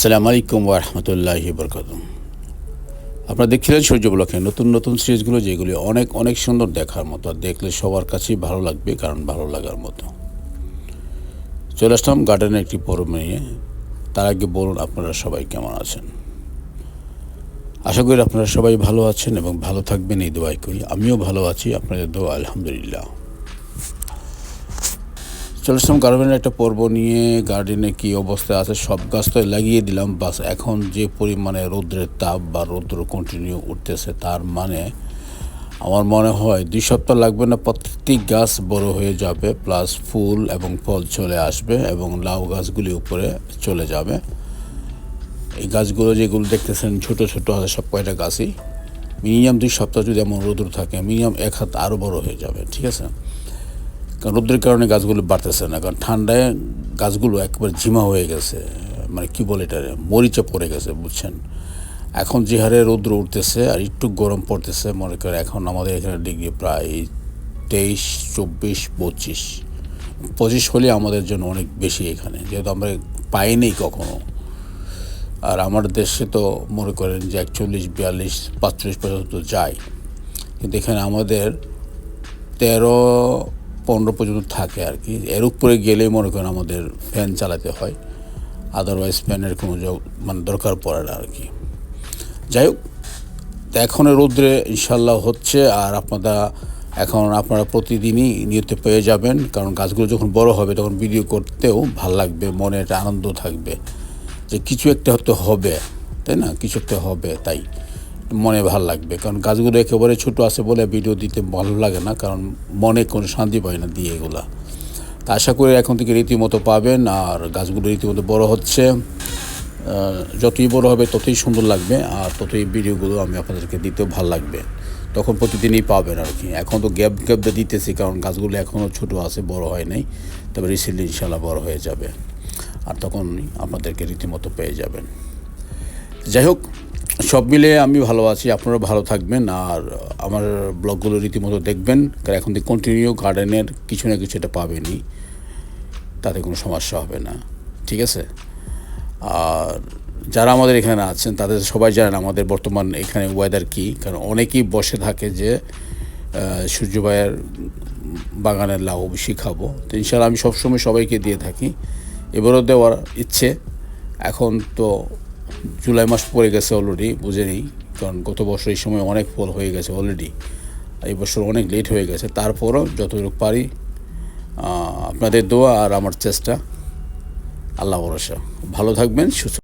আসসালামু আলাইকুম ওরহমতুল্লাহ বরকাত আপনারা দেখছিলেন সূর্য ব্লকে নতুন নতুন সিরিজগুলো, যেগুলি অনেক অনেক সুন্দর দেখার মতো, আর দেখলে সবার কাছেই ভালো লাগবে, কারণ ভালো লাগার মতো। চলে আসলাম গার্ডেনের একটি পর্ব নিয়ে। তার আগে বলুন, আপনারা সবাই কেমন আছেন? আশা করি আপনারা সবাই ভালো আছেন এবং ভালো থাকবেন, এই দোয়াই করি। আমিও ভালো আছি, আপনাদের দোয়া, আলহামদুলিল্লাহ। চলে আসলাম গার্ডেনের একটা পর্ব নিয়ে, গার্ডেনে কী অবস্থা আছে, সব গাছ তো লাগিয়ে দিলাম, বাস এখন যে পরিমাণে রৌদ্রের তাপ বা রৌদ্র কন্টিনিউ উঠতেছে তার মানে আমার মনে হয় দুই সপ্তাহ লাগবে না, প্রত্যেকটি গাছ বড় হয়ে যাবে প্লাস ফুল এবং ফল চলে আসবে এবং লাউ গাছগুলি উপরে চলে যাবে। এই গাছগুলো যেগুলো দেখতেছেন ছোট ছোট আছে, সব কয়টা গাছই। মিনিমাম দুই সপ্তাহ যদি এমন রৌদ্র থাকে, মিনিমাম এক হাত আরও বড় হয়ে যাবে, ঠিক আছে? কারণ রোদ্রের কারণে গাছগুলো বাড়তেছে না, কারণ ঠান্ডায় গাছগুলো একবার ঝিমা হয়ে গেছে। মানে কি বলে এটা মরিচা পড়ে গেছে, বুঝছেন? এখন যে হারে রৌদ্র উঠতেছে আর একটু গরম পড়তেছে, মনে করে এখন আমাদের এখানে ডিগ্রি প্রায় তেইশ, চব্বিশ, পঁচিশ। পঁচিশ হলে আমাদের জন্য অনেক বেশি এখানে, যেহেতু আমরা পাইনি কখনো। আর আমার দেশে তো মনে করেন যে একচল্লিশ, বিয়াল্লিশ, পাঁচচল্লিশ পর্যন্ত যায়। কিন্তু এখানে আমাদের তেরো পনেরো পর্যন্ত থাকে আর কি। এর উপরে গেলেই মনে করেন আমাদের ফ্যান চালাতে হয়। আদারওয়াইজ ফ্যানের কোনো মানে দরকার পড়ে না আর কি। যাই হোক এখন রৌদ্রে ইনশাল্লাহ হচ্ছে আর আপনারা এখন আপনারা প্রতিদিনই নিয়তে পেয়ে যাবেন। কারণ গাছগুলো যখন বড় হবে তখন ভিডিও করতেও ভালো লাগবে, মনে একটা আনন্দ থাকবে যে কিছু একটা হয়তো হবে, তাই না? কিছু একটা হবে, তাই। মনে ভালো লাগবে। কারণ গাছগুলো একেবারে ছোটো আছে বলে ভিডিও দিতে ভালো লাগে না, কারণ মনে কোনো শান্তি পায় না দিয়ে এগুলা। তা আশা করি এখন থেকে রীতিমতো পাবেন, আর গাছগুলো রীতিমতো বড় হচ্ছে। যতই বড় হবে ততই সুন্দর লাগবে, আর ততই ভিডিওগুলো আমি আপনাদেরকে দিতেও ভালো লাগবে। তখন প্রতিদিনই পাবেন আর কি। এখন তো গ্যাপ গ্যাপ দিতেছি, কারণ গাছগুলো এখনও ছোটো আছে, বড় হয় নাই। তবে রিসেন্টলি ইনশাল্লাহ বড় হয়ে যাবে। আর তখন আপনাদেরকে রীতিমতো পেয়ে যাবেন। যাই হোক সব মিলে আমি ভালো আছি আপনারা ভালো থাকবেন আর আমার ব্লগগুলো রীতিমতো দেখবেন, কারণ এখন থেকে কন্টিনিউ গার্ডেনের কিছু না কিছু এটা পাবেনই, তাতে কোনো সমস্যা হবে না, ঠিক আছে? আর যারা আমাদের এখানে আছেন, তাদের সবাই জানেন আমাদের বর্তমান এখানে ওয়েদার কী, কারণ অনেকেই বসে থাকে যে সূর্য ভাইয়ের বাগানের লাউ বেশি খাব, তো ইনশাল্লাহ আমি সবসময় সবাইকে দিয়ে থাকি, এবারও দেওয়ার ইচ্ছে, এখন তো জুলাই মাস পড়ে গেছে অলরেডি বুঝে নিই কারণ গত বছর এই সময় অনেক ফল হয়ে গেছে অলরেডি এই বছর অনেক লেট হয়ে গেছে। তারপরও যতটুকু পারি আপনাদের দোয়া আর আমার চেষ্টা। আল্লাহ ভরসা। ভালো থাকবেন, সুস্থ